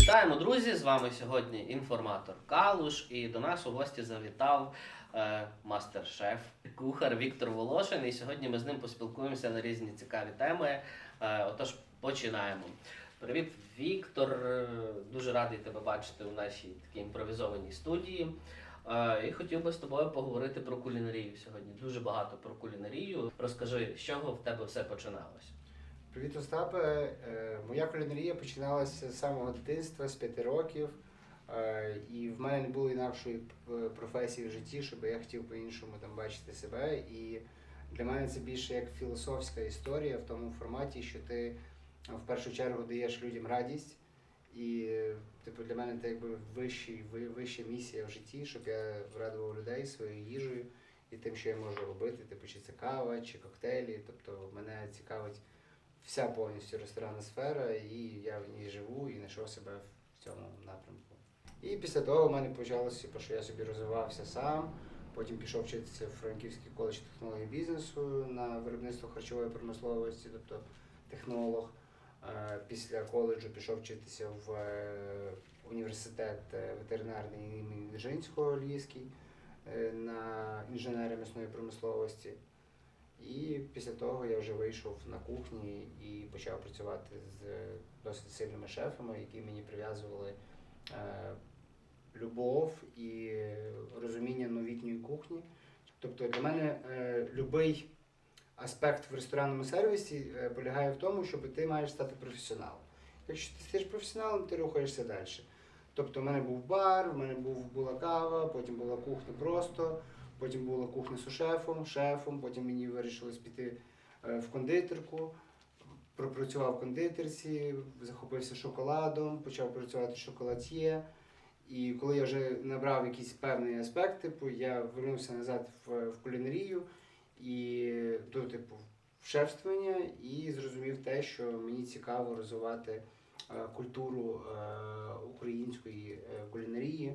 Вітаємо, друзі! З вами сьогодні інформатор Калуш, і до нас у гості завітав е, мастер-шеф, кухар Віктор Волошин. І сьогодні ми з ним поспілкуємося на різні цікаві теми. Е, отож, починаємо. Привіт, Віктор. Дуже радий тебе бачити у нашій такій імпровізованій студії. Е, І хотів би з тобою поговорити про кулінарію сьогодні. Дуже багато про кулінарію. Розкажи, з чого в тебе все починалося? Привіт, Остапе. Е, Моя кулінарія починалася з самого дитинства, з п'яти років. Е, І в мене не було інакшої професії в житті, щоб я хотів по-іншому там бачити себе. І для мене це більше як філософська історія в тому форматі, що ти е, в першу чергу даєш людям радість. І е, типу для мене це якби вищий, вища місія в житті, щоб я радував людей своєю їжею і тим, що я можу робити, типу, чи це кава, чи коктейлі. Тобто мене цікавить вся повністю ресторанна сфера, і я в ній живу і знайшов себе в цьому напрямку. І після того в мене почалося, що я собі розвивався сам. Потім пішов вчитися в Франківський коледж технології бізнесу на виробництво харчової промисловості, тобто технолог. Е, Після коледжу пішов вчитися в е, університет е, ветеринарний імені Дзержинського Львівський на інженера м'ясної промисловості. І після того я вже вийшов на кухні і почав працювати з досить сильними шефами, які мені прив'язували е, любов і розуміння новітньої кухні. Тобто для мене е, будь-який аспект в ресторанному сервісі е, полягає в тому, щоб ти маєш стати професіоналом. Якщо ти стаєш професіоналом, ти рухаєшся далі. Тобто в мене був бар, в мене був, була кава, потім була кухня просто. Потім була кухня з шефом, шефом, потім мені вирішилось піти е, в кондитерку. Пропрацював в кондитерці, захопився шоколадом, почав працювати шоколад'є. І коли я вже набрав якийсь певний аспект, типу, я вернувся назад в, в кулінарію і до типу в шефствування і зрозумів те, що мені цікаво розвивати е, культуру е, української е, кулінарії.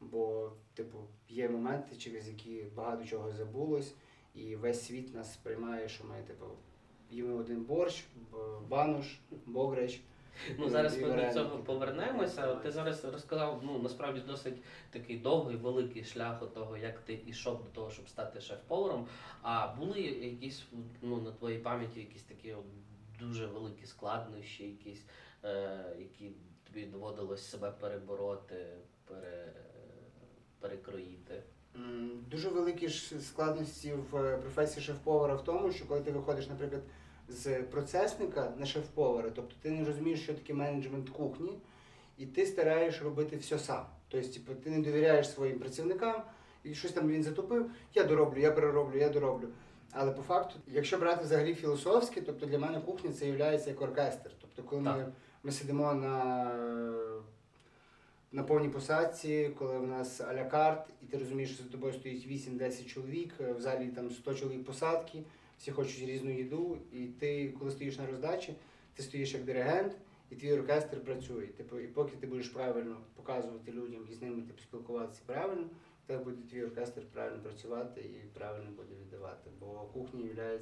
Бо, типу, є моменти, через які багато чого забулось, і весь світ нас сприймає, що ми, типу, їмо один борщ, б- банош, бограч. Ну, зараз ми до цього повернемося. От Ти зараз розказав ну насправді досить такий довгий, великий шлях от того, як ти йшов до того, щоб стати шеф-поваром. А були якісь ну на твоїй пам'яті якісь такі от дуже великі складнощі, якісь, е, які тобі доводилось себе перебороти, Дуже великі ж складності в е, професії шеф-повара в тому, що коли ти виходиш, наприклад, з процесника на шеф-повара, тобто ти не розумієш, що таке менеджмент кухні, і ти стараєш робити все сам. Тобто, типу, ти не довіряєш своїм працівникам, і щось там він затупив, я дороблю, я перероблю, я дороблю. Але по факту, якщо брати взагалі філософське, тобто для мене кухня це є як оркестр. Тобто, коли ми, ми сидимо на, на повній посадці, коли в нас а-ля карт, і ти розумієш, що за тобою стоїть 8-10 чоловік, е, в залі там 100 чоловік посадки, всі хочуть різну їду, і ти, коли стоїш на роздачі, ти стоїш як диригент, і твій оркестр працює. Типу, і поки ти будеш правильно показувати людям і з ними типу, спілкуватися правильно, тебе буде твій оркестр правильно працювати і правильно буде віддавати. Бо кухня є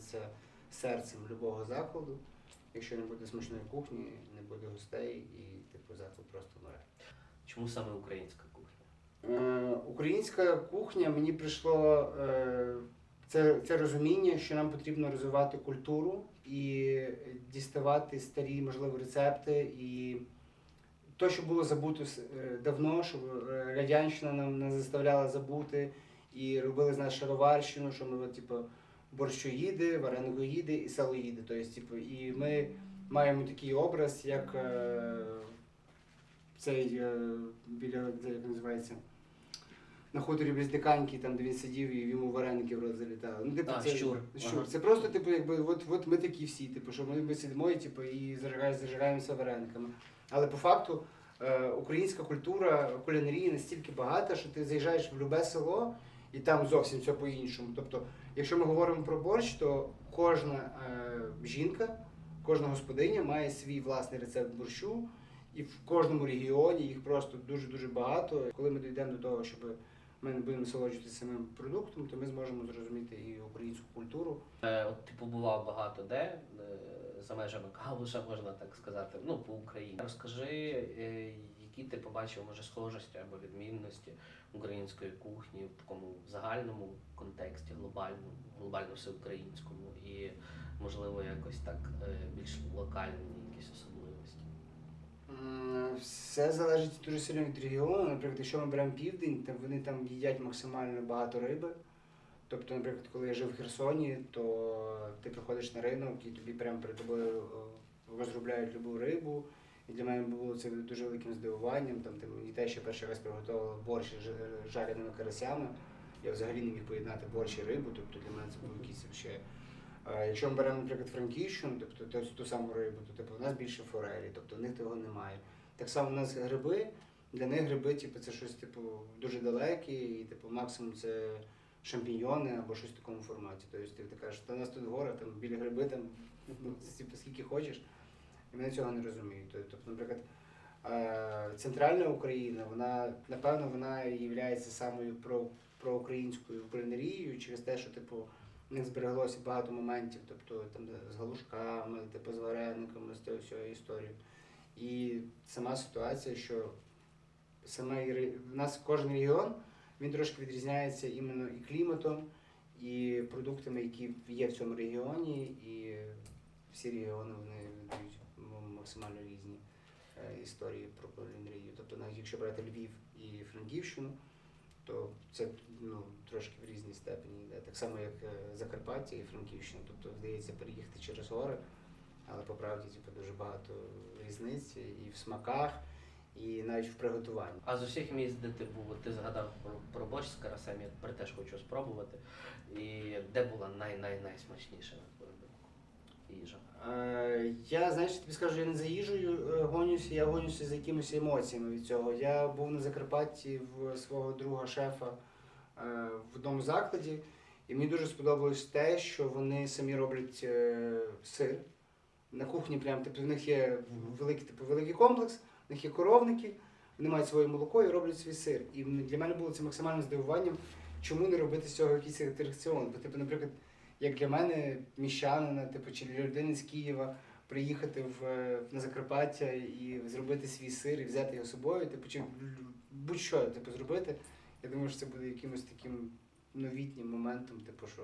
серцем любого закладу. Якщо не буде смачної кухні, не буде гостей і типу заклад просто море. Чому саме українська кухня? Е, Українська кухня мені прийшло е, це, це розуміння, що нам потрібно розвивати культуру і діставати старі, можливо, рецепти. І то, що було забуто е, давно, що е, радянщина нам не заставляла забути, і робили з нас шароварщину, що ми, типу, борщоїди, вареникоїди і салоїди. Тобто, типу, і ми маємо такий образ, як цей е, біля де, як називається. На хуторі Близдиканьки, там де він сидів і йому вареники в рот залітали. Ну, типу, А, це щур. щур. Ага. Це просто, типу, якби от, от ми такі всі, типу, що ми, ми сидимо і, типу, і зажигаємо, зажигаємося варениками. Але по факту е, українська культура кулінарії настільки багата, що ти заїжджаєш в любе село і там зовсім все по-іншому. Тобто, якщо ми говоримо про борщ, то кожна е, жінка, кожна господиня має свій власний рецепт борщу. І в кожному регіоні їх просто дуже-дуже багато. Коли ми дійдемо до того, щоб ми не будемо насолоджуватися самим продуктом, то ми зможемо зрозуміти і українську культуру. Е, От ти побував багато де, е, за межами Калуша, можна так сказати, ну, по Україні. Розкажи, е, які ти побачив, може, схожості або відмінності української кухні в такому загальному контексті, глобальному, глобально всеукраїнському і, можливо, якось так більш локальні якісь особливості. Все залежить дуже сильно від регіону. Наприклад, якщо ми беремо південь, то вони там їдять максимально багато риби. Тобто, наприклад, коли я жив в Херсоні, то ти приходиш на ринок і тобі прямо перед тобою е, розробляють любу рибу. І для мене було це дуже великим здивуванням. Там ти мені те, що перший раз приготувала борщ з жареними карасями. Я взагалі не міг поєднати борщ і рибу, тобто для мене це був якийсь вообще. Якщо ми беремо, наприклад, Франківщину, тобто ту, ту саму рибу, то типу, у нас більше форелі, тобто в них того немає. Так само у нас гриби, для них гриби, типу, це щось типу, дуже далеке, і типу, максимум це шампіньйони або щось в такому форматі. Тобто ти, кажеш, та у нас тут гора, там біля гриби, там ну, типу, скільки хочеш. І вони цього не розуміють. Тобто, наприклад, е, центральна Україна, вона, напевно, вона є самою про, проукраїнською кулінарією через те, що типу, в них збереглося багато моментів, тобто там з галушками, типу, з варениками, з тією всією історією. І сама ситуація, що саме в нас кожен регіон він трошки відрізняється іменно і кліматом, і продуктами, які є в цьому регіоні, і всі регіони вони дають максимально різні е, історії про кулінарію. Тобто, навіть якщо брати Львів і Франківщину, то це ну, трошки в різній степені йде. Так само, як е, Закарпаття і Франківщина. Тобто, здається, переїхати через гори, але по правді типу, дуже багато різниць і в смаках, і навіть в приготуванні. А з усіх місць, де ти був, ти згадав про, про борщ з карасем, я тепер теж хочу спробувати. І де була най-най-найсмачніша, їжа? Е, Я, знаєш, тобі скажу, я не за їжею е, гонюся, я гонюся за якимись емоціями від цього. Я був на Закарпатті в свого друга шефа е, в одному закладі, і мені дуже сподобалось те, що вони самі роблять сир. На кухні прям, типу, в них є великий, типу, великий комплекс, в них є коровники, вони мають своє молоко і роблять свій сир. І для мене було це максимальним здивуванням, чому не робити з цього якийсь атракціон. Бо, типу, наприклад, як для мене, міщанина, типу, чи людини з Києва приїхати в, е, на Закарпаття і зробити свій сир і взяти його з собою, типу, чи будь-що типу, зробити. Я думаю, що це буде якимось таким новітнім моментом, типу, що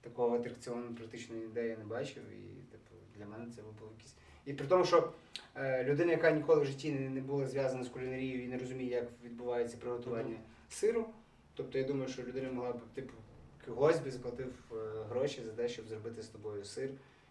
такого атракціону практично ніде я не бачив. І типу, для мене це було якийсь. І при тому, що е, людина, яка ніколи в житті не, не була зв'язана з кулінарією і не розуміє, як відбувається приготування сиру. Тобто я думаю, що людина могла б, типу, когось би заплатив е, гроші за те, щоб зробити з тобою сир,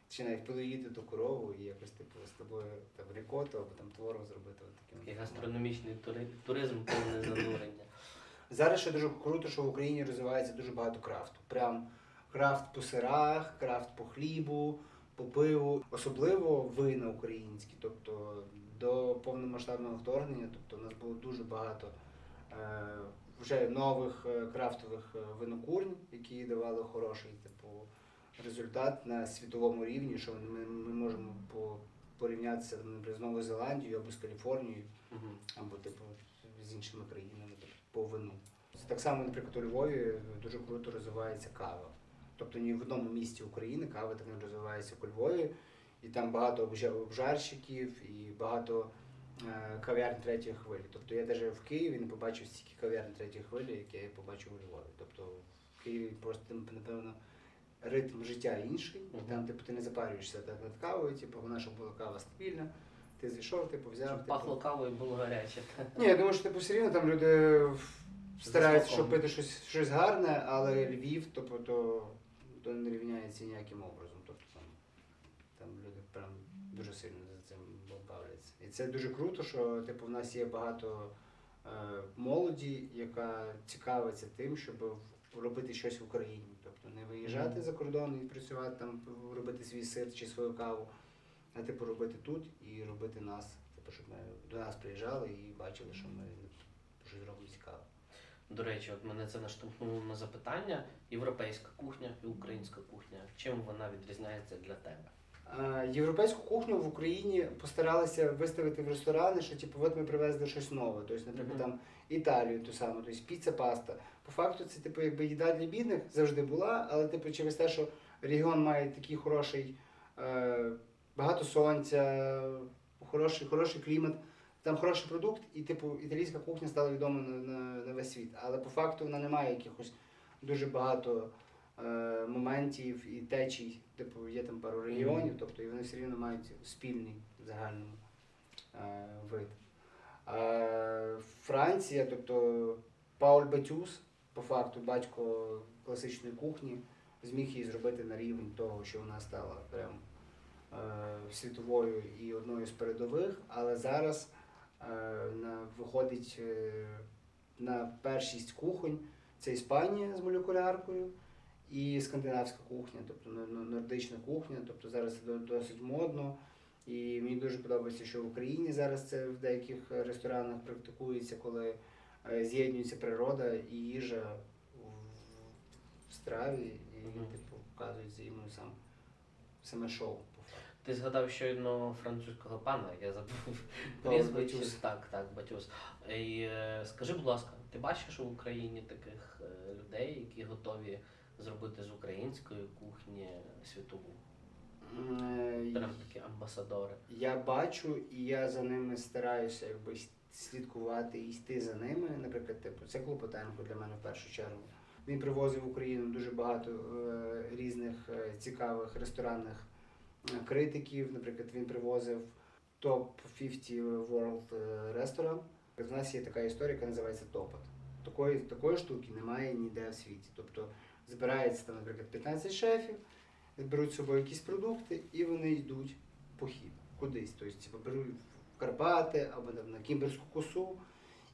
чи навіть поїти ту корову і якось типу з тобою там рікоту або там творог зробити. От таким Такий гастрономічний тури- туризм, повне занурення. Зараз ще дуже круто, що в Україні розвивається дуже багато крафту. Прям крафт по сирах, крафт по хлібу, по пиву, особливо вина українські. Тобто до повномасштабного вторгнення, тобто у нас було дуже багато е, вже нових е, крафтових е, винокурень, які давали хороший типу результат на світовому рівні, що ми, ми можемо по, порівнятися наприклад, з Новою Зеландією або з Каліфорнією або типу з іншими країнами по вину. Це так само, наприклад, у Львові дуже круто розвивається кава. Тобто ні в одному місті України кава так не розвивається, як у Львові, і там багато обжарщиків і багато е, кав'ярень третьої хвилі. Тобто я навіть в Києві не побачив стільки кав'ярень третьої хвилі, які я побачив у Львові. Тобто в Києві просто напевно ритм життя інший, і Мгм. там типу ти не запарюєшся так над кавою, типу вона щоб була кава стабільна. Ти зайшов, типу, взяв. Щоб типу, пахло кавою, було гаряче. ні, я думаю, що типу все рівно там люди стараються, щоб пити щось, щось гарне, але Львів, тобто, то, то не рівняється ніяким образом. Тобто там, там люди прям дуже сильно. І це дуже круто, що типу, в нас є багато е, молоді, яка цікавиться тим, щоб робити щось в Україні. Тобто не виїжджати Мгм. за кордон і працювати там, робити свій сир чи свою каву, а типу робити тут і робити нас. Типу, щоб ми до нас приїжджали і бачили, що ми щось робимо цікаве. До речі, от мене це наштовхнуло на запитання. Європейська кухня і українська кухня. Чим вона відрізняється для тебе? Е, Європейську кухню в Україні постаралися виставити в ресторани, що типу, от ми привезли щось нове. Тобто, наприклад, там Італію ту саму, тобто піца, паста. По факту, це типу якби їда для бідних завжди була, але типу через те, що регіон має такий хороший, е, багато сонця, хороший, хороший клімат, там хороший продукт, і типу італійська кухня стала відома на, на, на весь світ. Але по факту вона не має якихось дуже багато моментів і течій. Типу, є там пару регіонів, тобто і вони все рівно мають спільний загальний е, вид. Е, Франція, тобто Пауль Батюс, по факту батько класичної кухні, зміг її зробити на рівень того, що вона стала прям е, світовою і одною з передових, але зараз е, на, виходить е, на першість кухонь це Іспанія з молекуляркою і скандинавська кухня, тобто нордична кухня, тобто зараз це досить модно. І мені дуже подобається, що в Україні зараз це в деяких ресторанах практикується, коли е, з'єднується природа і їжа в- страві, і Мгм. типу показується іменно сам саме шоу. Ти згадав щойно французького пана, я забув. Батюс. Так, так, Батюс. І е, скажи, будь ласка, ти бачиш в Україні таких е, людей, які готові зробити з української кухні світову? Прям такі амбасадори. Я бачу, і я за ними стараюся якби слідкувати і йти за ними. Наприклад, типу, це Клопотенко для мене в першу чергу. Він привозив в Україну дуже багато е, різних е, цікавих ресторанних е, критиків. Наприклад, він привозив топ 50 World е, Restaurant. У нас є така історія, яка називається Топот. Такої, такої штуки немає ніде в світі. Тобто збирається там, наприклад, 15 шефів, беруть з собою якісь продукти і вони йдуть в похід кудись. Тобто, типу, беруть в Карпати або там, на Кімберську косу,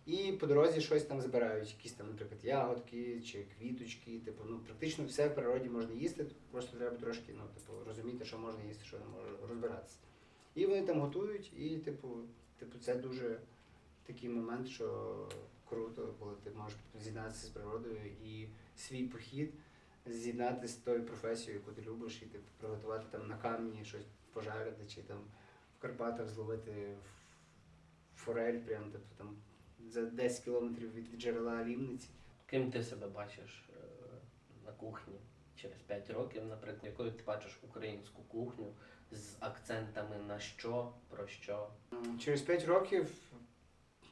і по дорозі щось там збирають, якісь там, наприклад, ягодки чи квіточки. Типу, ну практично все в природі можна їсти, просто треба трошки ну, типу, розуміти, що можна їсти, що не можна розбиратися. І вони там готують, і типу, типу, це дуже такий момент, що круто, коли ти можеш з'єднатися з природою і свій похід з'єднати з тою професією, яку ти любиш, і типу, приготувати там на камені щось пожарити, чи там в Карпатах зловити форель, прям типу, там за 10 кілометрів від джерела Лімниці. Ким ти себе бачиш е, на кухні через 5 років, наприклад, якою ти бачиш українську кухню з акцентами на що, про що? Через 5 років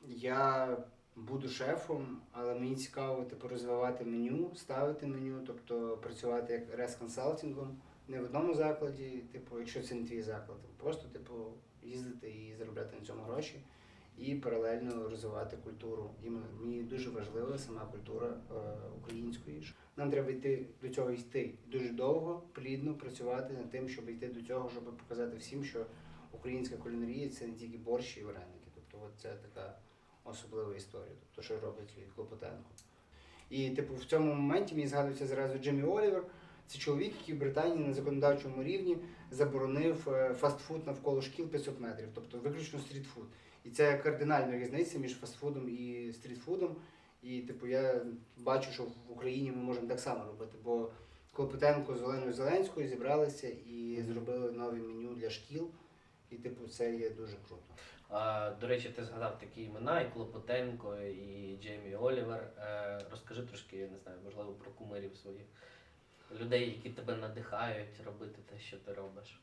я буду шефом, але мені цікаво типу, розвивати меню, ставити меню, тобто працювати як рес-консалтингом не в одному закладі, типу, якщо це не твій заклад, просто типу, їздити і заробляти на цьому гроші. І паралельно розвивати культуру. Іменно мені дуже важлива сама культура е, української. Нам треба йти до цього йти дуже довго, плідно працювати над тим, щоб йти до цього, щоб показати всім, що українська кулінарія це не тільки борщ і вареники. Тобто, от це така особлива історія, тобто, що робить Клопотенко. І, типу, в цьому моменті мені згадується зразу Джиммі Олівер. Це чоловік, який в Британії на законодавчому рівні заборонив е, фастфуд навколо шкіл 500 метрів, тобто виключно стрітфуд. І це кардинальна різниця між фастфудом і стрітфудом. І, типу, я бачу, що в Україні ми можемо так само робити, бо Клопотенко з Оленою Зеленською зібралися і зробили нове меню для шкіл. І, типу, це є дуже круто. До речі, ти згадав такі імена, і Клопотенко, і Джеймі Олівер. Е, розкажи трошки, я не знаю, можливо, про кумирів своїх людей, які тебе надихають робити те, що ти робиш.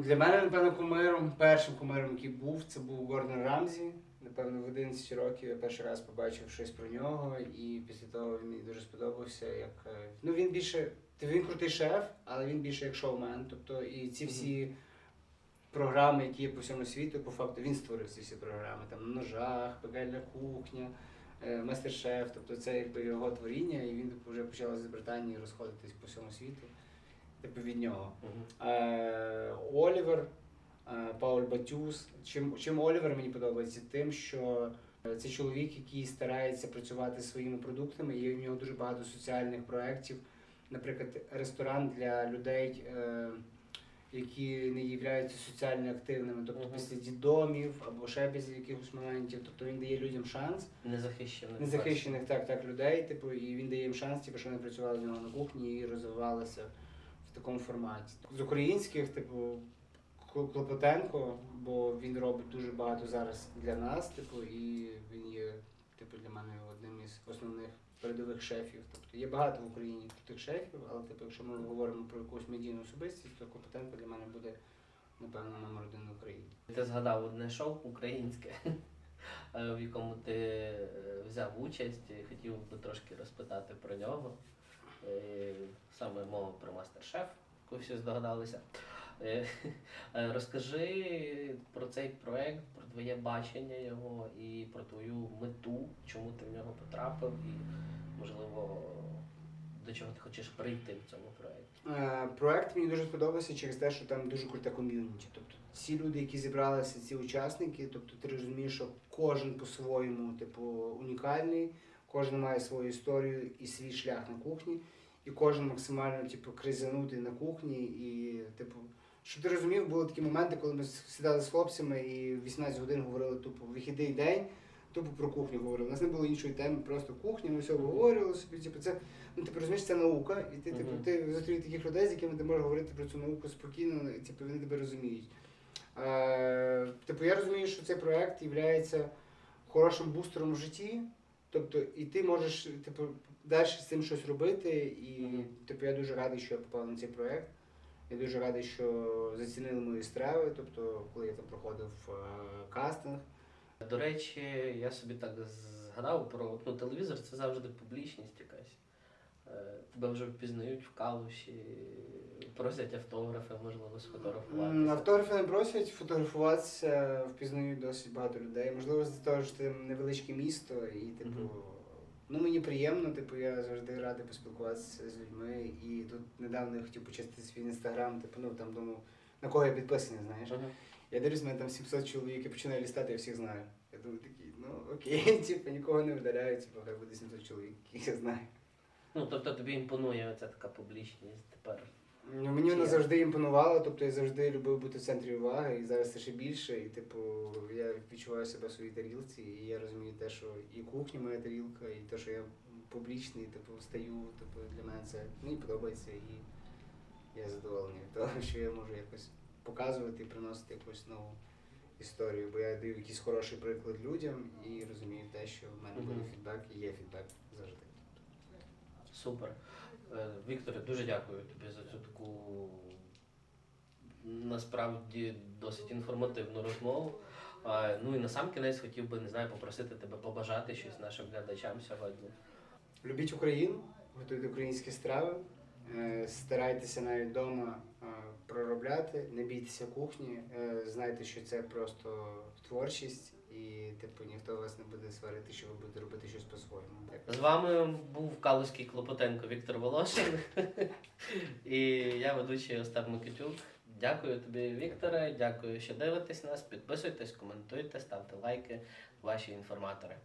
Для мене, напевно, кумиром, першим кумиром, який був, це був Гордон Рамзі. Напевно, в 11 років я перший раз побачив щось про нього, і після того він мені дуже сподобався. Як е, ну він більше він крутий шеф, але він більше як шоумен. Тобто і ці всі програми, які є по всьому світу, по факту він створив ці всі програми. Там на ножах, пекельна кухня, е, мастер-шеф. Тобто це якби його творіння, і він вже почав з Британії розходитись по всьому світу. Типу від нього. Е, Олівер, е, Пауль Батюс. Чим, чим Олівер мені подобається? Тим, що е, це чоловік, який старається працювати своїми продуктами. Є в нього дуже багато соціальних проєктів. Наприклад, ресторан для людей, е, які не являються соціально активними, тобто Мгм. після дідомів або ще без якихось моментів. Тобто він дає людям шанс Незахищених. незахищених так, так людей, типу, і він дає їм шанс, типу, що вони працювали в нього на кухні і розвивалися в такому форматі. З українських, типу, Кло- Клопотенко, бо він робить дуже багато зараз для нас, типу, і він є, типу, для мене одним із основних передових шефів. Тобто є багато в Україні крутих шефів, але типу, якщо ми говоримо про якусь медійну особистість, то Клопотенко для мене буде, напевно, номер один в Україні. Ти згадав одне шоу українське, е, в якому ти е, взяв участь і хотів би трошки розпитати про нього. Е, Саме мова про мастер-шеф, яку всі здогадалися. Е, Розкажи про цей проект, про твоє бачення його і про твою мету, чому ти в нього потрапив, і можливо до чого ти хочеш прийти в цьому проєкті. Е, Проект мені дуже сподобався через те, що там дуже круте ком'юніті. Тобто ці люди, які зібралися, ці учасники, тобто ти розумієш, що кожен по-своєму, типу, унікальний, кожен має свою історію і свій шлях на кухні, і кожен максимально типу, кризанутий на кухні. І, типу, щоб ти розумів, були такі моменти, коли ми сідали з хлопцями і 18 годин говорили тупо вихідний день. Тупо про кухню говорили. У нас не було іншої теми, просто кухня, ми все обговорювали собі. Типу, це ну ти розумієш, це наука, і ти, типу, ти зустрів таких людей, з якими ти можеш говорити про цю науку спокійно, і типу, вони тебе розуміють. Е, типу, я розумію, що цей проект є хорошим бустером в житті. Тобто, і ти можеш типу, далі з цим щось робити. І типу, я дуже радий, що я попав на цей проект. Я дуже радий, що зацінили мої страви. Тобто, коли я там проходив е, кастинг. До речі, я собі так згадав про ну, телевізор, це завжди публічність якась. Е, Тебе вже впізнають в калуші, просять автографи, можливо, М, сфотографуватися. Автографи не просять, фотографуватися впізнають досить багато людей. Можливо, з того, що це невеличке місто, і типу, Мгм. Ну мені приємно, типу, я завжди радий поспілкуватися з людьми. І тут недавно я хотів почистити свій інстаграм, типу, ну там думав, на кого я підписаний, знаєш. Мгм. Я дивлюсь, в мене там 700 чоловік, я починаю лістати, я всіх знаю. Я думаю, такий, ну окей, типу, нікого не видаляю, типу, хай буде 700 чоловік, яких я знаю. Ну, тобто тобі імпонує оця така публічність тепер. Ну, Мені вона завжди імпонувала, тобто я завжди любив бути в центрі уваги, і зараз це ще більше. І типу, я відчуваю себе в своїй тарілці, і я розумію те, що і кухня моя тарілка, і те, що я публічний, типу, стаю, типу, для мене це мені подобається, і я задоволений від того, що я можу якось показувати і приносити якусь нову історію. Бо я даю якийсь хороший приклад людям і розумію те, що в мене буде фідбек і є фідбек завжди. Супер. Е, Вікторе, дуже дякую тобі за цю таку насправді досить інформативну розмову. Ну і на сам кінець хотів би, не знаю, попросити тебе побажати щось нашим глядачам сьогодні. Любіть Україну, готуйте українські страви, е, старайтеся навіть вдома е, проробляти, не бійтеся кухні, знайте, що це просто творчість, і типу ніхто вас не буде сварити, що ви будете робити щось по-своєму. З вами був Калузький Клопотенко Віктор Волошин і я ведучий Остап Микитюк. Дякую тобі, Вікторе. Дякую, що дивитесь нас. Підписуйтесь, коментуйте, ставте лайки, ваші інформатори.